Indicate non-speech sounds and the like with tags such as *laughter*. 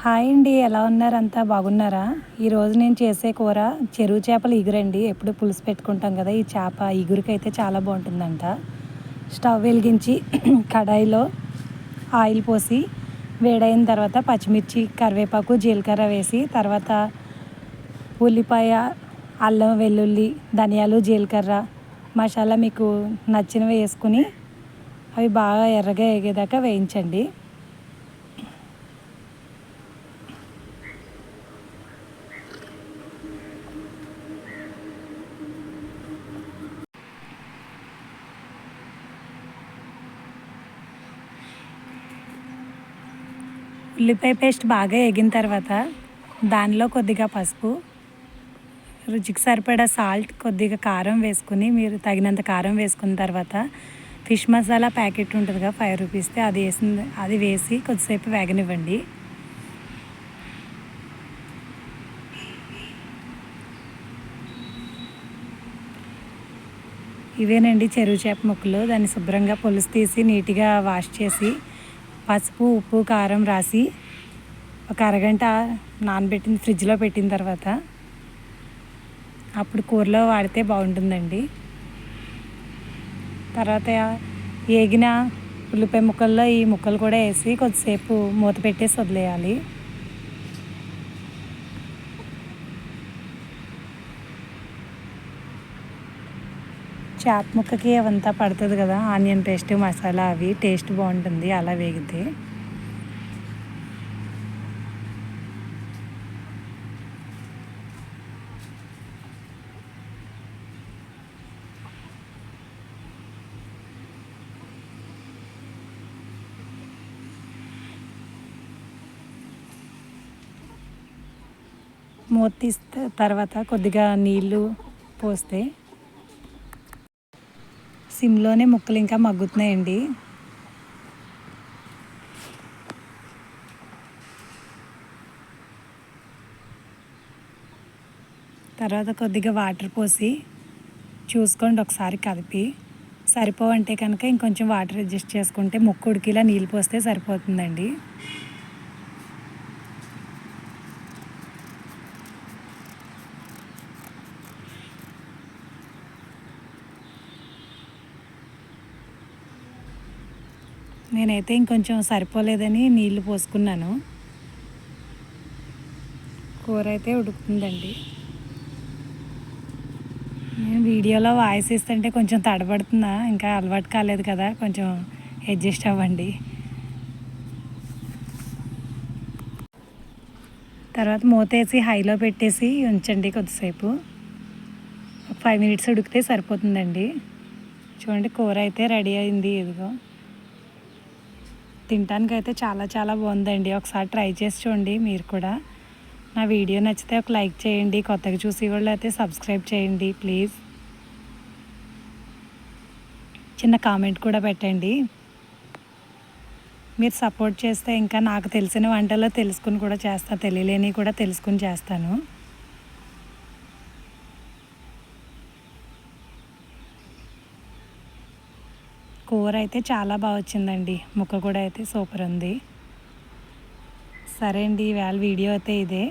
Hi అండి ఎలా ఉన్నారు? అంతా బాగున్నారా? ఈరోజు నేను చేసే కూర చెరువు చేపలు ఇగురండి. ఎప్పుడు పులుసు పెట్టుకుంటాం కదా ఈ చేప ఇగురికి చాలా బాగుంటుందంట. స్టవ్ వెలిగించి *clears throat* కడాయిలో ఆయిల్ పోసి వేడైన తర్వాత పచ్చిమిర్చి కరివేపాకు జీలకర్ర వేసి తర్వాత ఉల్లిపాయ అల్లం వెల్లుల్లి ధనియాలు జీలకర్ర మసాలా మీకు నచ్చినవి వేసుకుని అవి బాగా ఎర్రగా ఎగేదాకా వేయించండి. ఉల్లిపాయ పేస్ట్ బాగా ఎగిన తర్వాత దానిలో కొద్దిగా పసుపు రుచికి సరిపడా సాల్ట్ కొద్దిగా కారం వేసుకుని మీరు తగినంత కారం వేసుకున్న తర్వాత ఫిష్ మసాలా ప్యాకెట్ ఉంటుందిగా ఫైవ్ రూపీస్ది. అది వేసింది అది వేసి కొద్దిసేపు వేగనివ్వండి. ఇవేనండి చెరువు చేప ముక్కలు. దాన్ని శుభ్రంగా పులుసు తీసి నీట్గా వాష్ చేసి పసుపు ఉప్పు కారం రాసి ఒక అరగంట నానబెట్టిన ఫ్రిడ్జ్లో పెట్టిన తర్వాత అప్పుడు కూరలో వాడితే బాగుంటుందండి. తర్వాత ఏగిన ఉల్లిపాయ ముక్కల్లో ఈ ముక్కలు కూడా వేసి కొద్దిసేపు మూత పెట్టేసి వదిలేయాలి. చేప ముక్కకి అవంతా పడుతుంది కదా. ఆనియన్ పేస్ట్ మసాలా అవి టేస్ట్ బాగుంటుంది. అలా వేగితే. మూత తీస్తే తర్వాత కొద్దిగా నీళ్ళు పోస్తే సిమ్లోనే ముక్కలు ఇంకా మగ్గుతున్నాయండి. తర్వాత కొద్దిగా వాటర్ పోసి చూసుకోండి ఒకసారి కలిపి సరిపోవంటే కనుక ఇంకొంచెం వాటర్ అడ్జస్ట్ చేసుకుంటే ముక్కు ఉడికిలా నీళ్ళు పోస్తే సరిపోతుందండి. నేనైతే ఇంకొంచెం సరిపోలేదని నీళ్ళు పోసుకున్నాను. కూర అయితే ఉడుకుతుందండి. నేను వీడియోలో వాయిస్ ఇస్తుంటే కొంచెం తడబడుతున్నా ఇంకా అలవాటు కాలేదు కదా కొంచెం అడ్జస్ట్ అవ్వండి. తర్వాత మూతేసి హైలో పెట్టేసి ఉంచండి కొద్దిసేపు. ఫైవ్ మినిట్స్ ఉడికితే సరిపోతుందండి. చూడండి కూర అయితే రెడీ అయింది ఇదిగో. తినడానికి అయితే చాలా చాలా బాగుందండి. ఒకసారి ట్రై చేసి చూడండి మీరు కూడా. నా వీడియో నచ్చితే ఒక లైక్ చేయండి. కొత్తగా చూసి వాళ్ళు అయితే సబ్స్క్రైబ్ చేయండి ప్లీజ్. చిన్న కామెంట్ కూడా పెట్టండి. మీరు సపోర్ట్ చేస్తే ఇంకా నాకు తెలిసిన వంటలో తెలుసుకుని కూడా చేస్తాను తెలియలేని కూడా తెలుసుకుని చేస్తాను. కూర అయితే చాలా బాగా వచ్చిందండి. ముక్క కూడా అయితే సూపర్ ఉంది. సరే అండి ఇవాళ వీడియో అయితే ఇదే.